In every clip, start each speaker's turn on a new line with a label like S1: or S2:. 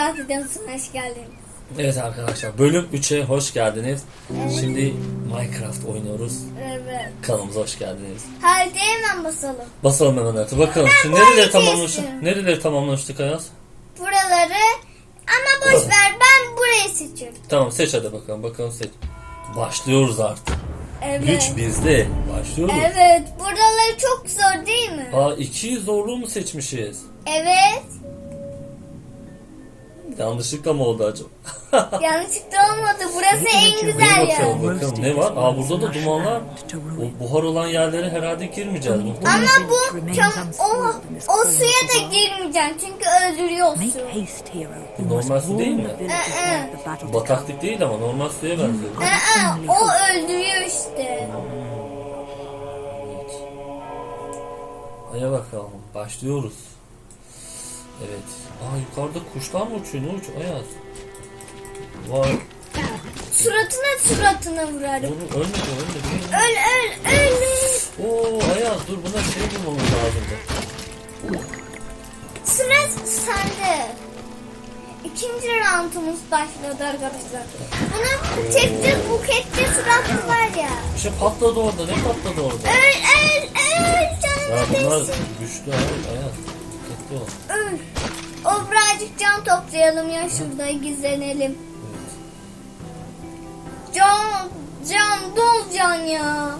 S1: Tiyatrosu'na hoş geldiniz.
S2: Evet arkadaşlar bölüm 3'e hoş geldiniz. Şimdi Minecraft oynuyoruz.
S1: Evet.
S2: Kanalımıza hoş geldiniz.
S1: Hadi hemen basalım.
S2: Basalım hemen artık. Bakalım şimdi nereleri tamamlamıştık? Nereleri tamamlamıştık Ayaz?
S1: Buraları ama boş ver ben burayı seçiyorum.
S2: Tamam seç hadi bakalım. Bakalım seç. Başlıyoruz artık.
S1: Evet.
S2: Güç bizde. Başlıyoruz.
S1: Evet. Buraları çok zor değil mi?
S2: Aa 200 zorluğu mu seçmişiz?
S1: Evet.
S2: Yanlışlıkla mı oldu acaba?
S1: Yanlışlıkla olmadı. Burası en güzel yer.
S2: bakalım bakalım ne var? Aa burada da dumanlar. O buhar olan yerlere herhalde girmeyeceğiz.
S1: Ama bu çam o, o suya da girmeyeceksin çünkü öldürüyor su.
S2: Normal su değil mi?
S3: to
S2: Bataklık değil ama normal suya benziyor.
S1: Aa, o öldürüyor işte.
S2: Evet. Hadi bakalım. Başlıyoruz. Evet. Aa yukarıda kuşlar mı uçuyor? Ne uçuyor? Ayaz. Vay.
S1: Suratına suratına vurarım.
S2: Dur ölme de ölme de.
S1: Öl öl öl.
S2: Oo Ayaz dur buna şey bulmamız lazımdı.
S1: Sıra sende. İkinci roundumuz başladı arkadaşlar. Bunu çekti buketli suratlı var ya.
S2: Bir şey patladı orada. Ne patladı orada?
S1: Öl öl öl
S2: Ya
S1: canına
S2: bunlar güçlü Ayaz.
S1: Öl. O birazcık can toplayalım ya şurada gizlenelim. Can, can dol can ya.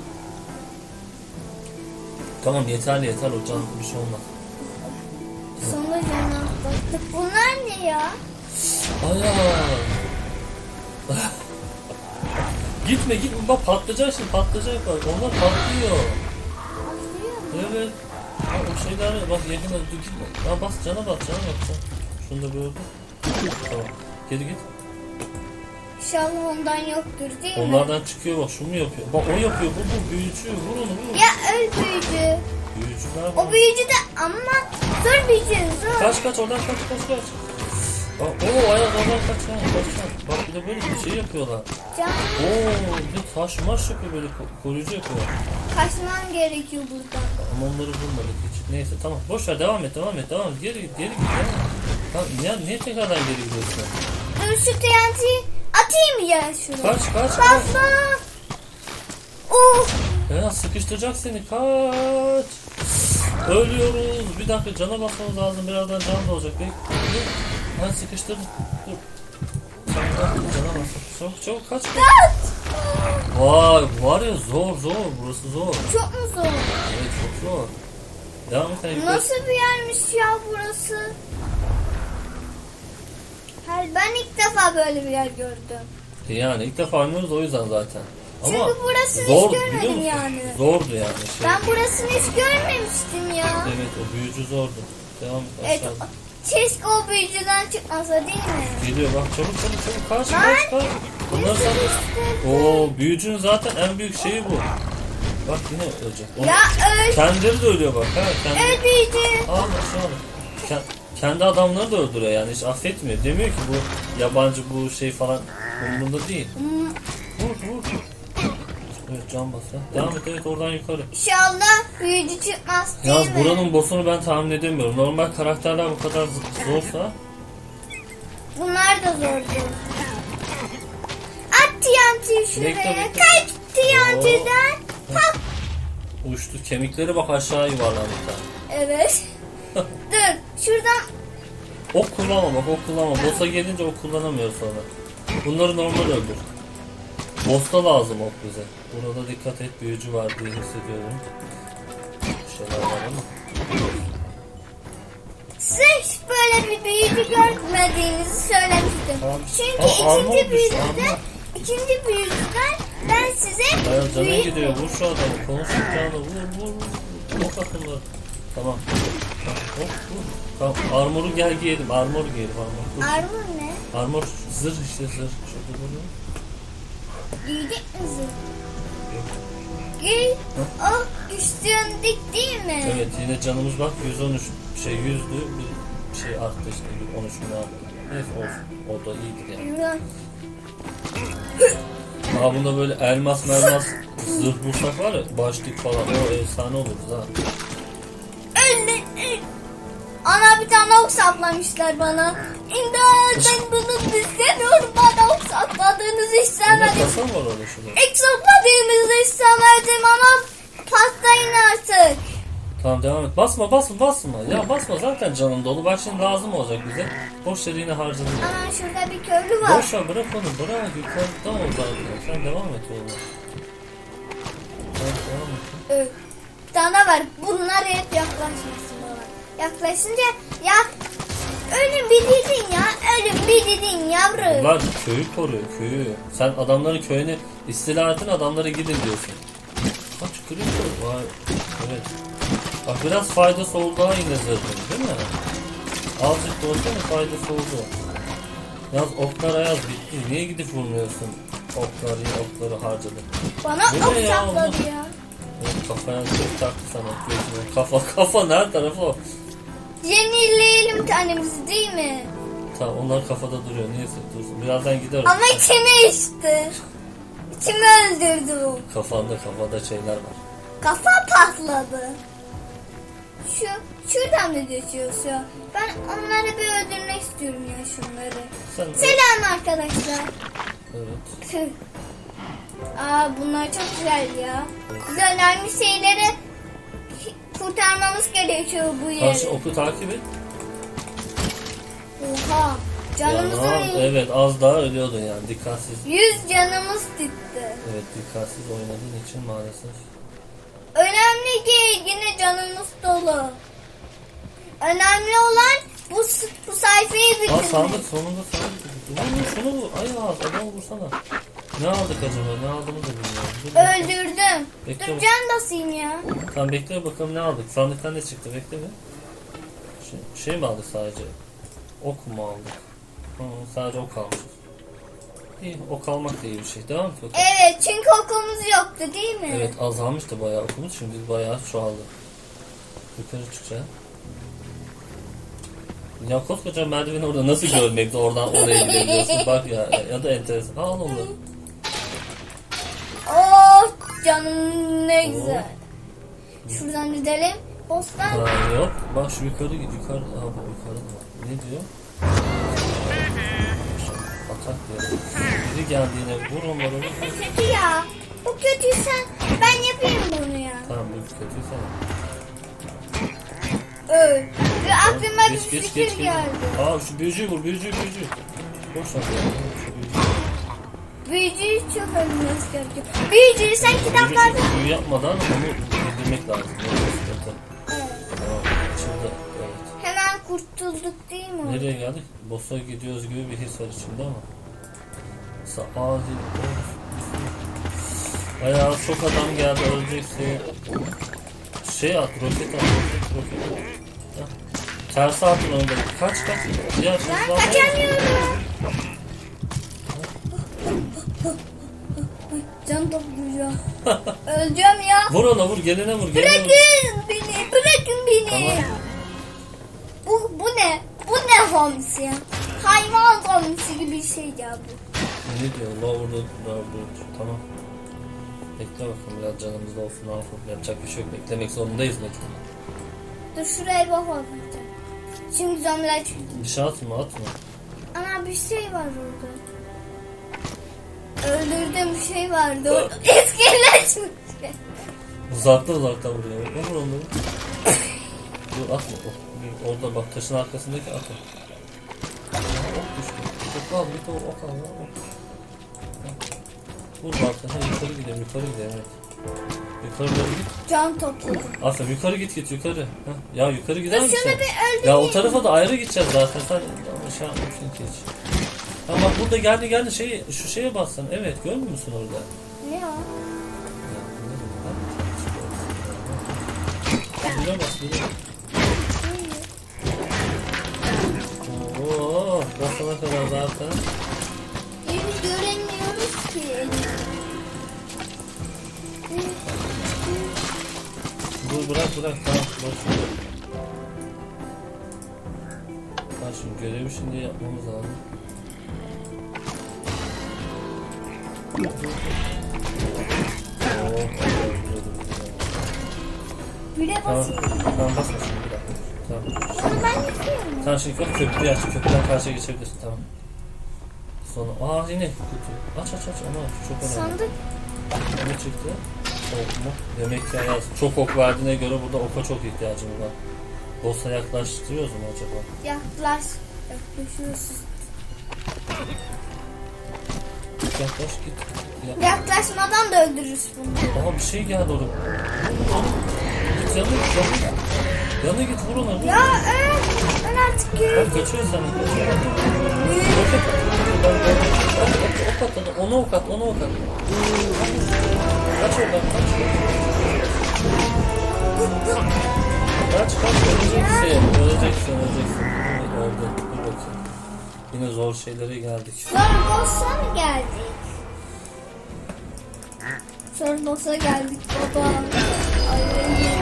S2: Tamam yeterli yeter o can bir şey olmaz.
S1: Sonunda canına baktık. Bunlar ne ya?
S2: Ayaz. gitme gitme bak patlayacak şimdi patlayacak bak onlar patlıyor. Evet. Ha, o şeyler bak yakında dur gitme. Ha bas cana bas cana bas. can. Şunu da böyle. Tamam. Geri git.
S1: İnşallah ondan yoktur değil mi?
S2: Onlardan çıkıyor bak şunu yapıyor. Bak o yapıyor bu bu büyücü vur onu vur.
S1: Ya öl büyücü.
S2: Büyücüler
S1: O
S2: var.
S1: büyücü de ama zor büyücü zor.
S2: Kaç kaç oradan kaç kaç kaç. Bak oo ayak oradan kaç ha kaç kaç. Bak bir de böyle bir şey yapıyorlar.
S1: Can
S2: Oo bir de taş maş yapıyor böyle ko- koruyucu yapıyor.
S1: kaçman gerekiyor buradan.
S2: Ama onları vurmadık hiç. Neyse tamam boş ver devam et devam et devam et. Geri geri git. ya. Tamam ya niye tekrardan geri gidiyorsun?
S1: Dur şu TNT'yi atayım ya şuraya.
S2: Kaç kaç kaç.
S1: Baba. Of.
S2: Ya sıkıştıracak seni kaç. Ölüyoruz. Bir dakika cana basmamız lazım. Birazdan can da olacak. Bek. Dur. Ben sıkıştırdım. Dur. Sen de cana bas. Çabuk çabuk kaç.
S1: Kaç.
S2: Vay var ya zor zor. Burası zor.
S1: Çok mu zor?
S2: Evet çok zor. Devam et.
S1: Nasıl bir yermiş ya burası? Hayır ben ilk defa böyle bir yer gördüm.
S2: Yani ilk defa oynuyoruz o yüzden zaten. Ama
S1: Çünkü burasını hiç
S2: zor,
S1: görmedim
S2: biliyor musun?
S1: yani.
S2: Zordu yani. Şey.
S1: Ben burasını hiç görmemiştim ya.
S2: Evet o büyücü zordu. Devam et
S1: Evet,
S2: aşağıda.
S1: Keşke o büyücüden çıkmasa değil mi?
S2: Geliyor bak çabuk çabuk çabuk kaç kaç kaç. Bunlar sana... Oo büyücünün zaten en büyük şeyi bu. Bak yine ölecek. Onu-
S1: Ya öl,
S2: Kendileri de ölüyor bak. Ha, kendi...
S1: öl büyücü.
S2: Aa maşallah. Ken- kendi adamları da öldürüyor yani hiç affetmiyor. Demiyor ki bu yabancı bu şey falan umurunda değil.
S1: Hmm,
S2: Vur vur. Evet can bas ya. Devam et evet oradan yukarı.
S1: İnşallah büyücü çıkmaz değil
S2: Yalnız
S1: mi?
S2: buranın boss'unu ben tahmin edemiyorum. Normal karakterler bu kadar zorsa
S1: Bunlar da zordu. At TNT'yi şuraya.
S2: Bekle, bekle.
S1: Kaç TNT'den. Ha.
S2: uçtu. Kemikleri bak aşağı yuvarlandı.
S1: Evet. Dur şuradan
S2: Ok kullanma bak ok kullanma. Boss'a gelince ok kullanamıyor sonra. Bunları normal öldür. Boss'ta lazım ok bize. Burada dikkat et büyücü var diye hissediyorum. Bir şeyler var ama.
S1: size hiç böyle bir büyücü görmediğinizi söylemiştim.
S2: Tamam.
S1: Çünkü
S2: Aa,
S1: ikinci
S2: düştü,
S1: büyücüden ikinci büyücüden ben size
S2: canın
S1: büyü-
S2: gidiyor. Vur şu adamı. Konuşacağını vur vur vur. Ok atımları. Tamam. Tamam. Hop vur. Tamam. Armoru gel giyelim. Armor giyelim armor.
S1: Armor ne?
S2: Armor zırh işte zırh. Şurada bunu.
S1: Giydik mi? Giy. O üstündük değil mi?
S2: Evet yine canımız bak 113 şey yüzdü bir şey arttı işte bir 13 bin aldı. Neyse olsun. O da iyidir yani. Aa bunda böyle elmas melmas zırh bulsak var ya başlık falan o efsane oluruz ha.
S1: Öldü. Ana bir tane ok saplamışlar bana. İmdat ben bunu istemiyorum. Bana sakladığınızı istemedim.
S2: kasa mı var orada şurada?
S1: İlk sakladığınızı istemedim ama patlayın artık.
S2: Tamam devam et. Basma basma basma. Ya basma zaten canın dolu. Bak şimdi lazım olacak bize. Boş yere yine harcadın.
S1: Ana şurada bir köylü var.
S2: Boş ver bırak onu bırak. Yukarıda o zaten. Sen devam et oğlum. Evet, devam et.
S1: Bir tane var. Bunlar hep yaklaşmasın bana. Yaklaşınca ya ölüm bir dedin ya. Ölüm bir dedin yavrum.
S2: Bunlar köyü koruyor köyü. Sen adamların köyünü istila ettin adamlara gidin diyorsun. Kaç creeper var. Evet. Bak biraz faydası oldu ha yine zırhın değil mi? Azıcık da olsa da faydası oldu. Yalnız oklar ayaz bitti. Niye gidip vurmuyorsun? Okları, okları harcadın.
S1: Bana ok
S2: ya?
S1: sapladı ya.
S2: Evet, kafaya çok taktı sana. Kafa kafa her tarafı o.
S1: Yenileyelim tanemizi değil mi?
S2: Tamam onlar kafada duruyor. Niye dursun? Birazdan gider.
S1: Ama içime içti. İçimi öldürdü o.
S2: Kafanda kafada şeyler var.
S1: Kafa patladı. Şu, şuradan mı geçiyorsun? Ben onları bir öldürmek istiyorum ya şunları.
S2: Sen
S1: Selam arkadaşlar.
S2: Evet.
S1: Tüh. Aa bunlar çok güzel ya. Biz önemli şeyleri kurtarmamız gerekiyor bu
S2: Karşı
S1: yeri.
S2: oku takip et.
S1: Oha. Canımızın
S2: Ya, evet az daha ölüyordun yani dikkatsiz.
S1: yüz canımız gitti.
S2: Evet dikkatsiz oynadığın için maalesef.
S1: Önemli değil yine canımız dolu. Önemli olan bu, bu sayfayı
S2: Aa
S1: bitirmek.
S2: sandık sonunda sandık. Vur şunu vur. Ay ağız adam vursana. Ne aldık acaba? Ne aldığımızı da bilmiyorum. Dur.
S1: Öldürdüm.
S2: Bekle
S1: Dur
S2: bak-
S1: can basayım ya.
S2: Tamam bekle bakalım ne aldık. Sandıktan ne çıktı bekle mi? Şey, şey mi aldık sadece? Ok mu aldık? Hı, sadece ok almışız. İyi ok almak da iyi bir şey. Devam et bakalım.
S1: Evet çünkü okumuz yoktu değil mi?
S2: Evet azalmıştı bayağı okumuz. Şimdi bayağı çoğaldı. Yukarı çıkacağım. Ya koskoca merdiveni orada nasıl görmekte oradan oraya gidebiliyorsun bak ya ya da enteresan. Al onu.
S1: Oh canım ne güzel. Şuradan gidelim. Bostan.
S2: Ha, yok. Bak şu yukarı git yukarı. Ha bu yukarı da. Ne diyor? Atak diyor. Biri geldi yine vur onları.
S1: Kötü ya. Bu kötüysen ben yapayım bunu ya.
S2: Tamam bu kötüyse.
S1: Öl. Ve aklıma bir
S2: Geç geç
S1: fikir
S2: geç. geç.
S1: geldi.
S2: Aa şu büyücüyü vur büyücüyü büyücüyü. Boş ver. Büyücüyü.
S1: Çok ölmemiz gerekiyor. Büyücüyü sen kitaplarda...
S2: Büyü yapmadan onu bildirmek lazım.
S1: Evet.
S2: Tamam. Evet.
S1: Hemen kurtulduk değil mi?
S2: Nereye geldik? Boss'a gidiyoruz gibi bir his var içimde ama. Sa adil of. Bayağı çok adam geldi öleceksin. Şey at roket at roket roket at. Tersi atın da. Kaç kaç. Ya şimdi
S1: Ben kaçamıyorum. Toplayacağım. Öleceğim ya.
S2: Vur ona vur gelene vur gelene vur.
S1: Bırakın beni. Bırakın beni.
S2: Tamam.
S1: Bu, bu ne? Bu ne hamsi ya? Hayvan hamsi gibi bir şey ya bu.
S2: Ne diyor? Lower lower Tamam. Bekle bakalım biraz canımız da olsun. Ne yapalım? Yapacak bir şey yok. Beklemek zorundayız mecbur.
S1: Dur şuraya bir bak atacağım. Şimdi zombiler çıktı.
S2: Şey atma atma.
S1: Ana bir şey var orada. Öldürdüğüm şey vardı. İskelet çıktı.
S2: Uzakta uzakta vuruyor. Ne vur onları? Dur atma. Oh, orada bak taşın arkasındaki atma. Ok düştü. Ok al bir ok al. Ok. Vur bak. Ha, yukarı gidelim yukarı gidelim evet. Yukarı doğru git.
S1: Can topladım.
S2: Aferin yukarı git git yukarı. Ha, ya yukarı gider misin? Ya o tarafa da ayrı gideceğiz zaten. Sen şey yapmışsın ki hiç. Tamam bak burada geldi geldi şey şu şeye bassan. Evet görmüyor musun orada?
S1: Ne o?
S2: Güzel bas güzel. Oo, basana kadar zaten.
S1: Yeni göremiyoruz ki.
S2: Dur bırak bırak tamam ver. Ha şimdi görevi şimdi yapmamız lazım.
S1: Güle
S2: Tamam,
S1: basın.
S2: tamam basma şimdi bir dakika. Tamam.
S1: Onu ben yapıyorum.
S2: Tamam şimdi bak köprüyü aç. Köprüden karşıya geçebilirsin tamam. Sonra aa yine kutu. Aç aç aç ama çok önemli.
S1: Sandık.
S2: Ne çıktı? Ok mu? Demek ki Ayaz çok ok verdiğine göre burada oka çok ihtiyacımız var. Boss'a yaklaştırıyoruz mu acaba?
S1: Yaklaş. Yaklaşıyorsun.
S2: Yaklaş git. Ya.
S1: Yaklaşmadan da öldürürüz bunu.
S2: Aha bir şey geldi orada. Git yanına git yanına. Yanına git vur ona. vur.
S1: Ya öl. Öl artık yürü.
S2: Bak kaçıyor sen. Ok at. Ben- ben- Ok at. Ona ok at. Kaç oradan kaç. Kaç kaç öleceksin. Öleceksin öleceksin. Öldü. Dur bakayım. Yine zor şeylere geldik.
S1: Sonra boss'a mı geldik? Sonra boss'a geldik baba. Ay.
S2: Bir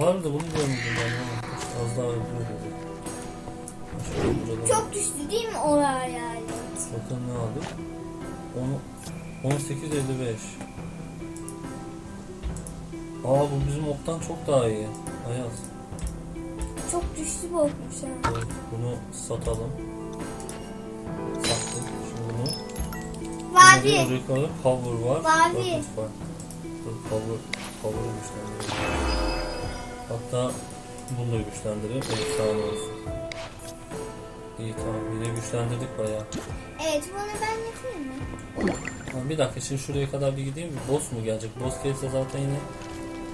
S2: Harbi bunu görmedim ben. ha. Az daha. Şöyle buradan.
S1: çok düştü değil mi o hayalet?
S2: Bakalım ne aldık? Onu 18.55 Aa bu bizim oktan çok daha iyi. Ayaz.
S1: Çok düştü bokmuş ha.
S2: Evet, bunu satalım. Sattık. Şimdi bunu.
S1: Mavi.
S2: Power var.
S1: Mavi.
S2: Rocket var. Dur Power, Power'ı güçlendirelim. Hatta bunu da güçlendirelim. Efsane olsun. İyi tamam. Yine güçlendirdik bayağı.
S1: Evet bunu ben yapayım mı?
S2: Tamam, bir dakika şimdi şuraya kadar bir gideyim. Boss mu gelecek? Boss gelirse zaten yine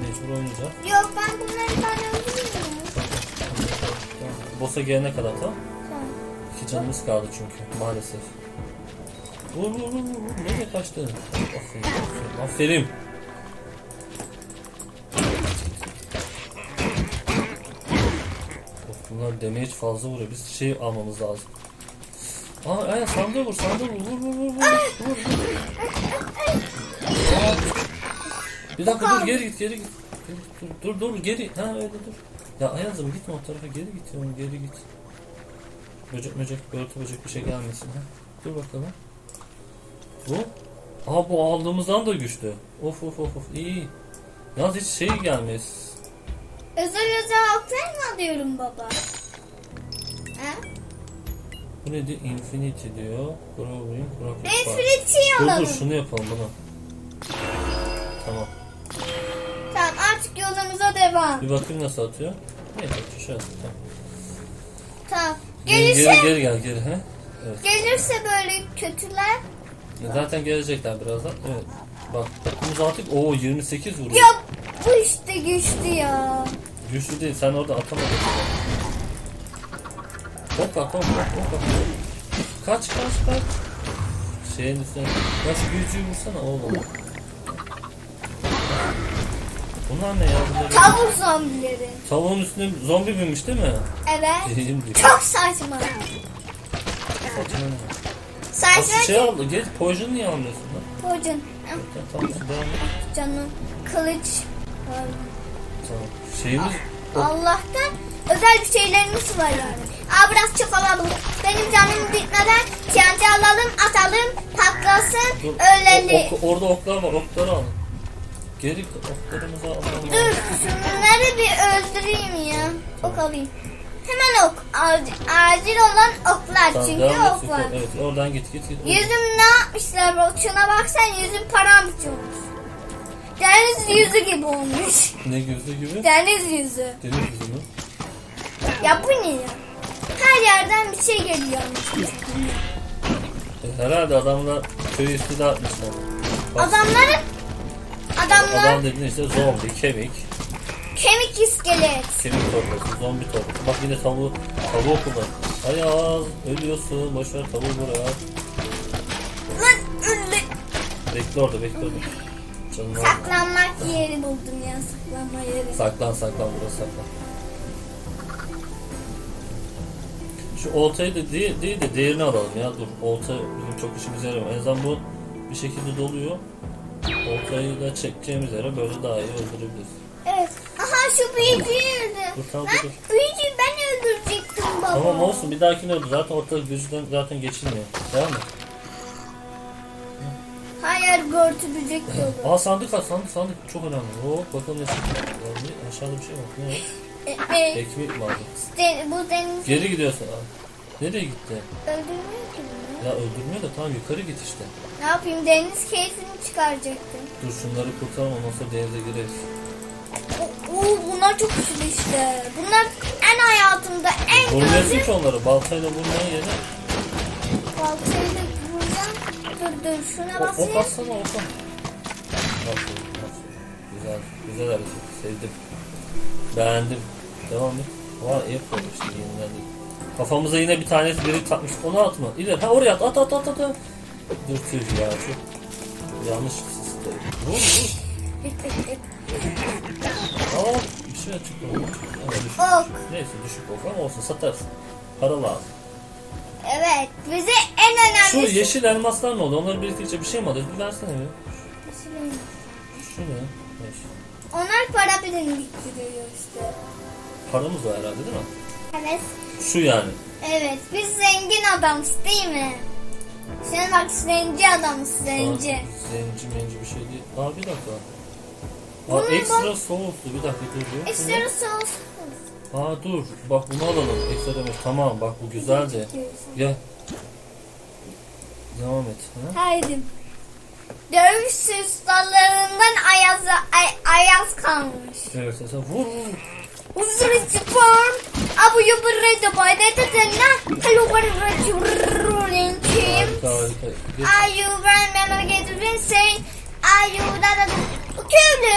S2: mecbur oynayacağız.
S1: Yok ben bunları ben öldürüyorum.
S2: Tamam. Boss'a gelene kadar tamam.
S1: Tamam.
S2: İki canımız kaldı çünkü maalesef. Vur vur vur. vur. Nereye kaçtın? Aferin. Aferin. aferin. Bunlar damage fazla vuruyor. Biz şey almamız lazım. Aa aynen sandığı vur sandığı vur vur vur vur vur vur. Bir dakika dur geri git geri git. Geri git, Dur dur dur geri. Ha öyle dur. Ya Ayaz'ım gitme o tarafa geri git oğlum geri git. Böcek böcek börtü böcek bir şey gelmesin ha. Dur bakalım. Bu? Aa bu aldığımızdan da güçlü. Of of of of iyi. Yalnız hiç şey gelmez.
S1: Özel özel altın mı alıyorum baba? Ha?
S2: Bu ne diyor? Infinity diyor. Growing Bar.
S1: Infinity'yi
S2: Dur dur
S1: alalım.
S2: şunu yapalım bunu. Tamam.
S1: Tamam artık yolumuza devam.
S2: Bir bakayım nasıl atıyor. Ne atıyor? Şöyle tamam.
S1: Tamam.
S2: Geri,
S1: Gelirse,
S2: geri geri gel geri he. Evet.
S1: gelirse böyle kötüler.
S2: Zaten gelecekler birazdan. Evet. Bak takımız artık o 28 vuruyor.
S1: Ya bu işte güçlü ya.
S2: Güçlü değil sen orada atamadın. Hoppa hoppa hoppa. Kaç kaç kaç. Şeyin üstüne. Şu büyücüyü vursana oğlum. Bunlar ne ya? Bunlar
S1: Tavuk zombileri.
S2: Tavuğun üstüne zombi binmiş değil mi?
S1: Evet.
S2: Diyor.
S1: Çok saçma.
S2: Saçma ne?
S1: Saçma
S2: Nasıl şey aldı? Geç poison niye almıyorsun lan? Ya, Tamam et.
S1: Canım. Kılıç.
S2: Tamam. Şeyimiz
S1: Allah'tan özel bir şeylerimiz var yani. Aa biraz çok alalım. Benim canım bitmeden TNT alalım, atalım, patlasın,
S2: Dur,
S1: ölelim.
S2: ok- orada oklar var. Okları al. Geri oklarımızı alalım.
S1: Dur şunları bir öldüreyim ya. Ok alayım. Hemen ok. Acil, acil olan oklar
S2: Tamam,
S1: çünkü
S2: devam et.
S1: ok var.
S2: Evet oradan git git git.
S1: Yüzüm ne yapmışlar? Şuna baksan yüzüm paramparça olmuş. Deniz yüzü gibi olmuş.
S2: Ne gözü gibi?
S1: Deniz yüzü.
S2: Deniz yüzü mü?
S1: Ya bu ne ya? Her yerden bir şey geliyor.
S2: E, Herhalde adamlar köy üstü dağıtmışlar. Bak,
S1: Adamların adamlar
S2: Adam dediğin işte zombi, kemik,
S1: kemik iskelet.
S2: kemik torbası, zombi torbası. Bak yine tavuğu, tavuğu kullan. Ayaz, ölüyorsun, boşver tavuğu buraya.
S1: Lan öldü.
S2: Bekle orada, bekle orada. Canım.
S1: Saklanmak yeri buldum ya saklanma yeri.
S2: Saklan, saklan, burası saklan. Şu oltayı da değil, değil de değerini alalım ya. Dur, olta bizim çok işimize yaramıyor. En azından bu bir şekilde doluyor. Oltayı da çekeceğimiz yere böyle daha iyi öldürebiliriz.
S1: Evet. Aha şu büyücüyü öldü.
S2: Dur, tamam,
S1: Lan
S2: dur,
S1: büyücüyü ben öldürecektim baba.
S2: Tamam olsun bir dahakine öldür. Zaten ortalık gücüden zaten geçilmiyor. Devam et.
S1: Hayır börtü böcek dolu.
S2: Aa sandık at sandık sandık çok önemli. Hop bakalım ne çıktı. Aa, ne- Aşağıda bir şey var. Ne o?
S1: E, e,
S2: Ekmek
S1: de- bu deniz
S2: Geri gidiyorsun. Aa, Nereye gitti?
S1: öldürmüyor ki bunu.
S2: Ya öldürmüyor da tamam yukarı git işte.
S1: Ne yapayım deniz keyfini çıkaracaktım.
S2: Dur şunları kurtaralım ondan sonra denize gireriz.
S1: Oo, bunlar çok güçlü işte. Bunlar en hayatımda en
S2: Vurmuyorsun
S1: gördüğüm
S2: ki onları. Baltayla vurmaya yerine.
S1: baltayla. Dur dur şuna
S2: O, ok
S1: basayım.
S2: atsana ok. Aferin, aferin. Güzel. Güzel hareket. Sevdim. Beğendim. Devam et. Var iyi koydu işte yenilendi. Kafamıza yine bir tanesi biri takmış. Onu atma. İleri. Ha oraya at. At at at at. at. Dur tüh ya. Çok yanlış sistem. Vur vur. Aa bir şey çıktı. Düşük.
S1: Ok.
S2: Neyse düşük ok ama olsun satarsın. Para lazım.
S1: Evet bize en
S2: Şu
S1: önemli
S2: yeşil elmaslar ne oldu? Onları biriktirince bir şey mi alırız? Bir versene bir. Şu ne?
S1: Onlar para biriktiriyor işte.
S2: Paramız var herhalde değil mi?
S1: Evet.
S2: Şu yani.
S1: Evet biz zengin adamız değil mi? Sen bak zenci adamız zenci.
S2: Aa, zenci menci bir şey değil. Aa bir dakika. Aa
S1: Bunun
S2: ekstra soğuktu. Bir dakika.
S1: İstiyoruz sos.
S2: Aa dur. Bak bunu alalım. Ekstra demek. Tamam bak bu güzeldi. Gel. Devam et. Ha?
S1: Haydi. Dövüş ustalarından Ayaz, ay, Ayaz kalmış.
S2: Evet sen vur.
S1: Uzun spor. Abu yubırı da bayda da dena. Hello barı çururin kim. You run mama getirin you da da da. Köylü.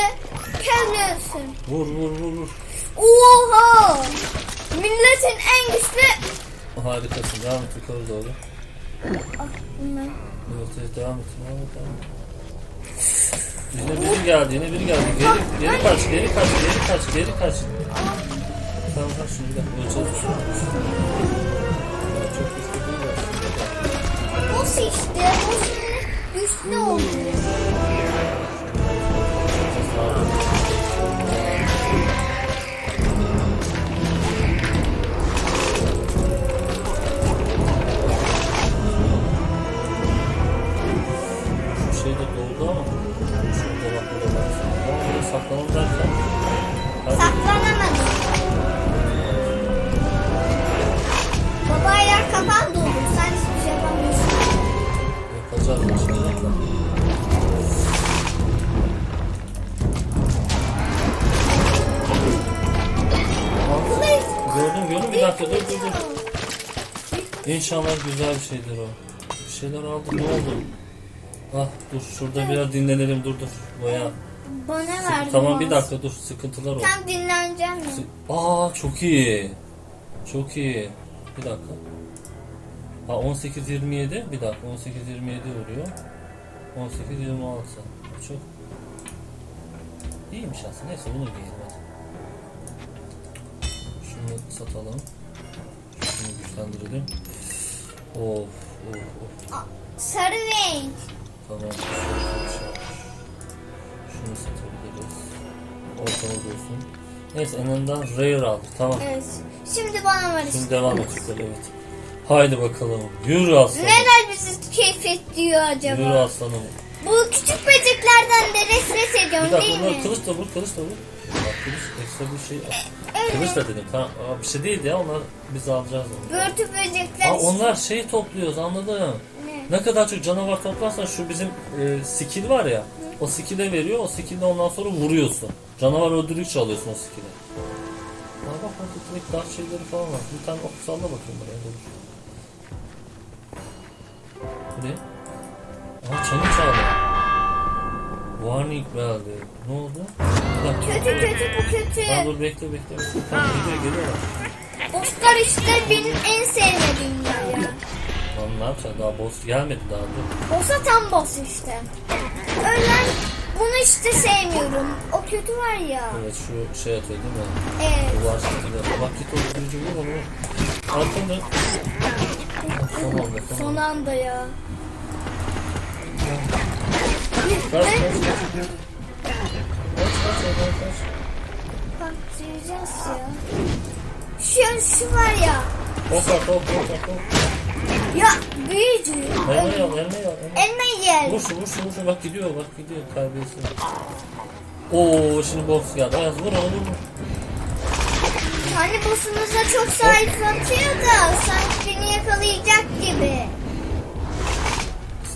S1: Köylüsün.
S2: Vur vur vur vur.
S1: Oha. Milletin en güçlü.
S2: Harikasın. Devam et yukarı doğru.
S1: Ah, bunlar.
S2: Evet evet devam et. Devam et devam et. Yine biri geldi, yine biri geldi. Geri, geri kaç, geri kaç, geri kaç, geri kaç. Tamam kaç şimdi bir dakika öleceğiz. Çok güçlü değil aslında.
S1: Boss işte. Boss güçlü oluyor.
S2: İnşallah güzel bir şeydir o. Bir şeyler aldım ne oldu? Ah dur şurada biraz dinlenelim dur dur. Baya.
S1: Bana ver.
S2: Tamam bir dakika dur sıkıntılar oldu.
S1: Tam dinleneceğim ya.
S2: Aa çok iyi. Çok iyi. Bir dakika. Ha 18 27 bir dakika 18 27 vuruyor. 18 26. Çok iyiymiş aslında. Neyse bunu giyelim hadi. Şunu satalım. Şunu güçlendirelim. Of of of.
S1: Sarı renk.
S2: Tamam. Bir şey. Şunu satabiliriz. Ortamız olsun. Neyse en azından rare aldık. Tamam.
S1: Evet. Şimdi bana işte.
S2: Şimdi devam et yukarı evet. Haydi bakalım. Yürü aslanım.
S1: Neler bizi keyfet diyor acaba?
S2: Yürü aslanım.
S1: Bu küçük böceklerden de resmes
S2: Bir
S1: ediyorum
S2: dakika
S1: değil
S2: bunları
S1: mi?
S2: kılıç da vur kılıç da vur. Kılıç ekstra bir şey.
S1: Evet.
S2: Kılıç da dedim. Tamam. Aa, bir şey değil ya onlar biz alacağız onu.
S1: Börtü böcekler.
S2: Aa, onlar şey topluyoruz anladım.
S1: Ne?
S2: Ne kadar çok canavar toplarsan şu bizim e, skill var ya. O skill'e veriyor. O skill'de ondan sonra vuruyorsun. Canavar öldürdükçe alıyorsun o skill'i. Aa bak orada direkt dark şeyleri falan var. Bir tane ok salla bakayım buraya. Dur. Ne? Aa çanı çaldı. Warning geldi. Ne oldu? Dakika.
S1: Kötü kötü bu kötü.
S2: Aa, dur bekle bekle. bekle. Tamam geliyor.
S1: Bosslar işte benim en sevmediğim yer ya.
S2: Lan ne yapacaksın? Daha boss gelmedi daha dur.
S1: Boss'a tam boss işte. Ölen bunu işte sevmiyorum. O kötü var ya.
S2: Evet şu şey atıyor değil mi?
S1: Evet.
S2: Duvar şekilde. Bak git o gücü vur onu. Arkanda. Son anda
S1: Son
S2: tamam.
S1: anda ya.
S2: Kaç kaç kaç. Kaç kaç oradan kaç.
S1: Patlayacağız ya. Şu, şu var ya.
S2: Ok at ok ok at ok.
S1: Ya büyücü.
S2: Elma al elma al. elma.
S1: Yer.
S2: Vur şu vur şu vur şu bak gidiyor bak gidiyor terbiyesiz. Oo şimdi box geldi. Ayaz vur onu vur.
S1: Hani boss'umuza çok sahip atıyor da sanki beni yakalayacak gibi.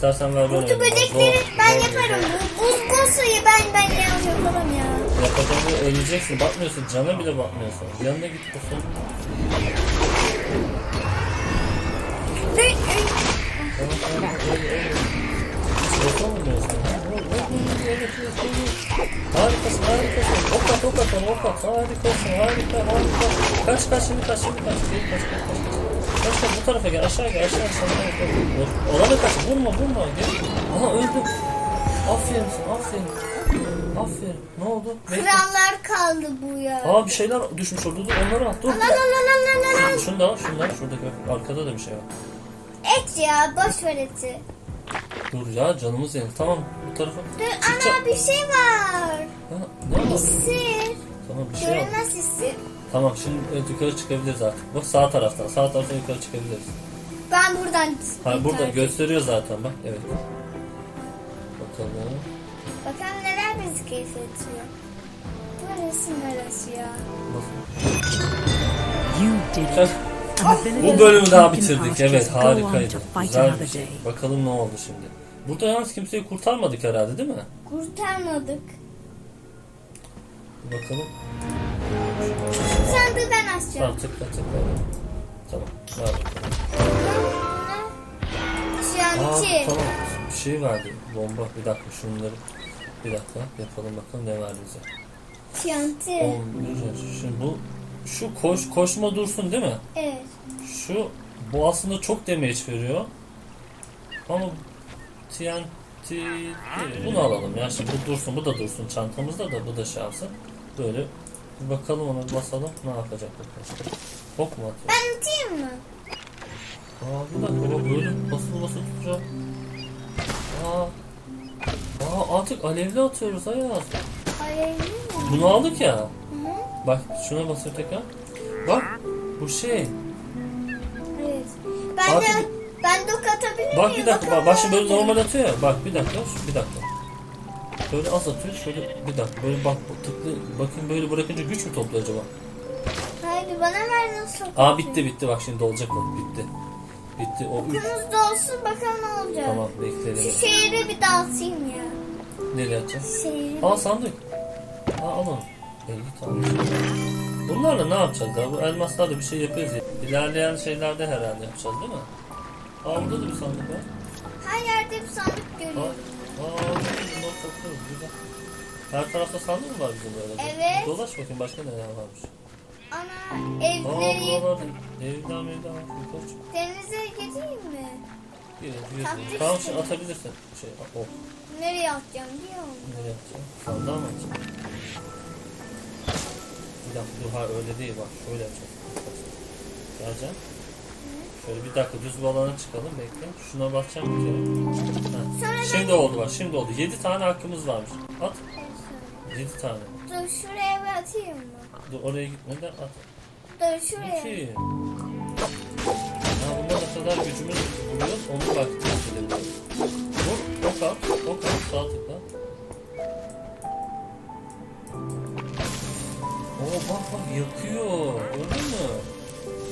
S2: İstersen ver ben
S1: Kutu böcekleri ben yaparım. Bu buz boss'u ben ben ne yaparım ya.
S2: Yapacağını öleceksin. Bakmıyorsun. Cana bile bakmıyorsun. Yanına git boss'un.
S1: Ve-.
S2: Harikasın harikasın. Onu ok at. Harikasın harika harika. Kaç kaç şimdi kaç şimdi kaç. Kaç kaç kaç. Kaç kaç bu tarafa gel aşağı gel aşağı gel. Orada kaç vurma vurma gel. Aha öldüm. Aferin sana aferin. Aferin. Ne oldu?
S1: Krallar kaldı bu ya.
S2: Aa bir şeyler düşmüş orada dur onları al dur.
S1: La la la la la la la.
S2: Şunu da al şunu da al şurada bak arkada da bir şey var.
S1: Et ya boş ver eti.
S2: Dur ya canımız yanıyor. Tamam bu tarafa.
S1: Dur ana bir şey var.
S2: Ha, ne var?
S1: İksir.
S2: Tamam bir şey var.
S1: Görünmez iksir.
S2: Tamam şimdi evet, yukarı çıkabiliriz artık. Bak sağ taraftan sağ taraftan yukarı çıkabiliriz.
S1: Ben buradan
S2: Hayır burada gösteriyor zaten bak evet. Bakalım.
S1: Bakalım neler bizi keşfediyor. Burası neresi ya?
S2: Nasıl?
S3: You did
S2: Heh,
S3: ability
S2: Bu bölümü daha bitirdik evet harikaydı. Güzel bir şey. Bakalım ne oldu şimdi. Burada yalnız kimseyi kurtarmadık herhalde değil mi?
S1: Kurtarmadık.
S2: Bir Bakalım.
S1: Sandığı ben açacağım.
S2: Tamam tıkla tıkla. Tamam. Ver. Aa,
S1: Şanti.
S2: tamam. Bir şey verdi. Bomba. Bir dakika şunları. Bir dakika yapalım bakalım ne verdi bize.
S1: Şanti.
S2: 11. Şimdi bu şu koş koşma dursun değil mi?
S1: Evet.
S2: Şu bu aslında çok damage veriyor. Ama TNT değil. Bunu alalım ya. Şimdi bu dursun. Bu da dursun çantamızda da bu da şey yapsın. Böyle bir bakalım ona basalım. Ne yapacak bakalım. Ok mu atıyor?
S1: Ben atayım mı?
S2: Aa bir dakika bak böyle basılı basılı tutacağım. Aa. Aa artık alevli atıyoruz Ayaz.
S1: Alevli mi?
S2: Bunu aldık ya.
S1: Hı hı.
S2: Bak şuna basıyor tekrar. Bak bu şey.
S1: Evet. Ben
S2: Abi-
S1: de ben de atabilir
S2: Bak
S1: miyim?
S2: bir dakika bak başı böyle normal atıyor ya. Bak bir dakika bir dakika. Böyle az atıyor şöyle bir dakika böyle bak tıklı bakın böyle bırakınca güç mü topluyor acaba?
S1: Haydi bana ver nasıl
S2: Aa bitti bitti bak şimdi olacak o bitti. Bitti o üç.
S1: Okumuz da olsun bakalım ne olacak.
S2: Tamam bekleyelim.
S1: şehri bir dağıtayım ya.
S2: Nereye atacağız?
S1: Şehri.
S2: Aa sandık. Aa al onu. 50 tane. Bunlarla ne yapacağız ya? Bu elmaslarla bir şey yapıyoruz ya. İlerleyen şeylerde herhalde yapacağız değil mi? Aa burada da bir sandık var.
S1: Her yerde bir sandık görüyorum.
S2: aa güzel. Her tarafta sandık mı var bizim böyle?
S1: Evet.
S2: Dolaş bakayım başka neler varmış.
S1: Ana
S2: Aa
S1: evleri
S2: buralarda evden evden var. Yukarı çık.
S1: denize gideyim mi?
S2: Gir, gir.
S1: Tatlı
S2: Tamam
S1: işte.
S2: şimdi atabilirsin. Şey, oh.
S1: Nereye atacağım biliyor musun?
S2: Ne yapacağım? Sandığa mı atacağım? Bir dakika dur hayır öyle değil bak şöyle yapacağım. Geleceğim. Şöyle bir dakika düz bir alana çıkalım bekle. Şuna basacağım bir kere. Ha.
S1: Sonra
S2: Şimdi oldu bak şimdi oldu. 7 tane hakkımız varmış. At. 7 tane.
S1: Dur şuraya bir atayım mı?
S2: Dur oraya gitme de at.
S1: Dur şuraya.
S2: 2. Ha bunda ne kadar gücümüz vuruyor onu bak test edelim. Vur ok at. Ok at sağ tıkla. Oo bak bak yakıyor. Gördün mü?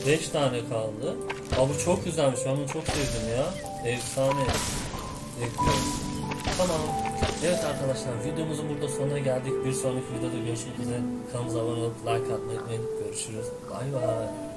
S2: 5 tane kaldı. Aa bu çok güzelmiş. Ben bunu çok sevdim ya. Efsane. Tamam. Evet arkadaşlar videomuzun burada sonuna geldik. Bir sonraki videoda görüşmek üzere. Kanalımıza abone olup like atmayı unutmayın. Görüşürüz. Bay bay.